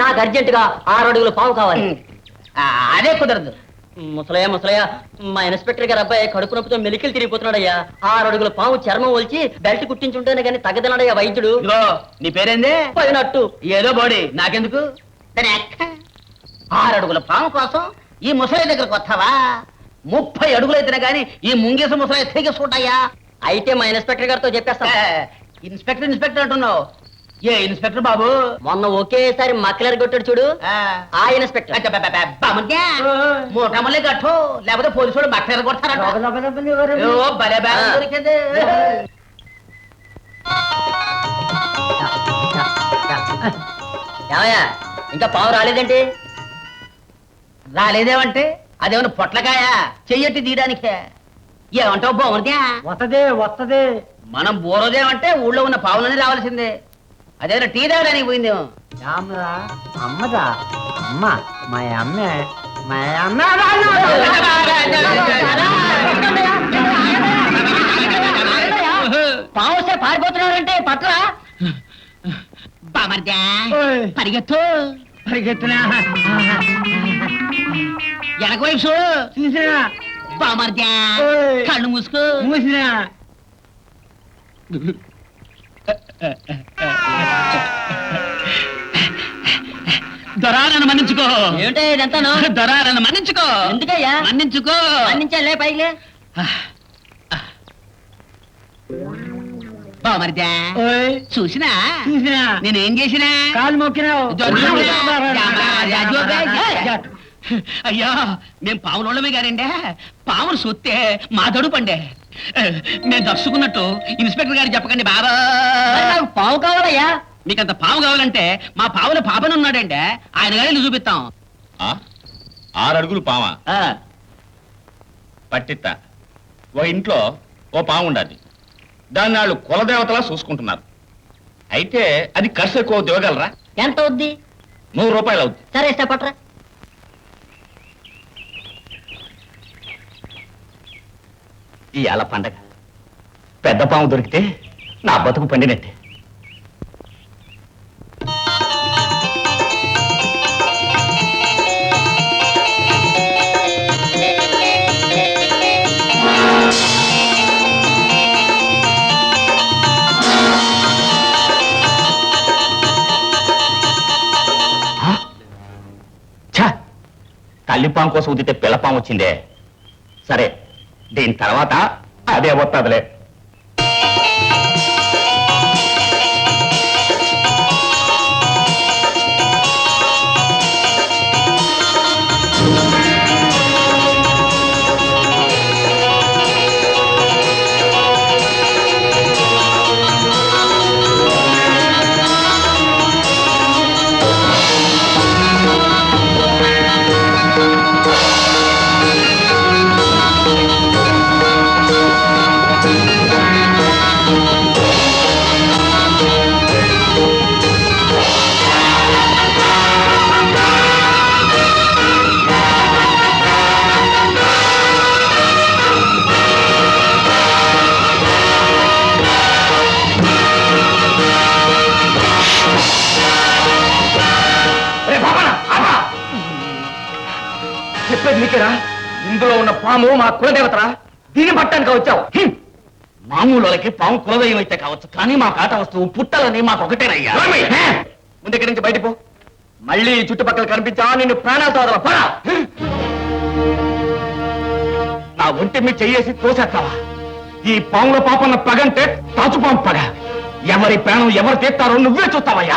నాకు అర్జెంటుగా ఆరు అడుగుల పాము కావాలి. అదే కుదరదు. ముసలయ్య ముసలయ్య మా ఇన్స్పెక్టర్ గారు అబ్బాయి కడుపు నొప్పితో మెలికలు తిరిగిపోతున్నాడయ్యా. ఆరు అడుగుల పాము చర్మం ఒలిచి బెల్ట్ కుట్టించుంటేనే కానీ తగ్గదన్నాడయ్యా వైద్యుడు. నీ పేరేంది? పోయినట్టు. ఏదో బోడి నాకెందుకు. ఆరు అడుగుల పాము కోసం ఈ ముసలి దగ్గరకు వస్తావా? ముప్పై అడుగులైతేనే గాని ఈ ముంగేస ముసలి తెగి చూడయ్యా అయితే మా ఇన్స్పెక్టర్ గారితో చెప్పేస్తా. ఇన్స్పెక్టర్ ఇన్స్పెక్టర్ అంటున్నావు. ఏ ఇన్స్పెక్టర్ బాబు? మొన్న ఒకేసారి మక్లర్ కొట్టాడు చూడు. ఆ, ఇన్స్పెక్టర్. కట్టు లేకపోతే పోలీసు బట్టలు కొడతారట. ఏమయ్యా ఇంకా పాము రాలేదేంటి? రాలేదేమంటే అదేమన్నా పొట్లకాయ? చెయ్యట్టి తీయడానికే. ఏమంటావు బాగుంది వస్తదే వస్తదే మనం బోరోదేమంటే ఊళ్ళో ఉన్న పావులని రావాల్సిందే. అదేమన్నా టీ తాగడానికి పోయిందేమో. రామరా అమ్మదా అమ్మ మా అమ్మే మా అమ్మ. పాము వస్తే పారిపోతున్నారంటే పట్ల? పరిగెత్తు. పరిగెత్తునా? వెనక వైపు చూడు. చూసినా? ఓయ్. కళ్ళు మూసుకో. మూసినా? దొరా నన్ను మన్నించుకో. ఏమిటో ఇదంతాను? దొరా నన్ను మన్నించుకో. ఎందుకయ్యా? మన్నించుకో. అందించాలే పైలే చూసినా? నేనేం చేసినా? కాలు మొక్కినావు. అయ్యా మేము పావులోళ్ళమే గారండే. పావును సొత్తే మా దడుపండే నేను దర్శకున్నట్టు ఇన్స్పెక్టర్ గారు చెప్పకండి బాబా. నాకు పాము కావాలయ్యా. మీకంత పావు కావాలంటే మా పావుల పాపని ఉన్నాడంటే ఆయన గారిని చూపిస్తాం. ఆ? ఆరు అడుగులు పామా ఆ, పట్టిత్త. ఓ ఇంట్లో ఓ పాము ఉండాది దాన్ని వాళ్ళు కులదేవతలా చూసుకుంటున్నారు. అయితే అది ఖర్చు ఎక్కువ దిగగలరా ఎంత అవుద్ది? నూరు రూపాయలు అవుతుంది సరే ఇస్తా పట్రా ఇవాళ పండగ. పెద్ద పాము దొరికితే నా బతుకు పండినట్టే. ఆ? తల్లిపాము కోసం ఉదితే పిల్లపాము వచ్చిందే. సరే దీని తర్వాత అదే వస్తుందిలే చెప్పేది నీకేరా? ఇందులో ఉన్న పాము మా కులదేవతరా? దీన్ని పట్టానికి వచ్చావు. మామూలులకి పాము కులదైవం అయితే కావచ్చు కానీ మా కాట వస్తువు పుట్టాలని మాకు ఒకటేనయ్యా. ముందు ఇక్కడి నుంచి బయటకు పో. మళ్ళీ చుట్టుపక్కల కనిపించావా? నిన్ను ప్రాణాలతో వదల. నా ఒంటి మీద చెయ్యేసి తోసేస్తావా ఈ పాముల పాపన్న పగంటే తాచుపాము పగ. ఎవరి ప్రాణం ఎవరు తీస్తారో నువ్వే చూస్తావయ్యా.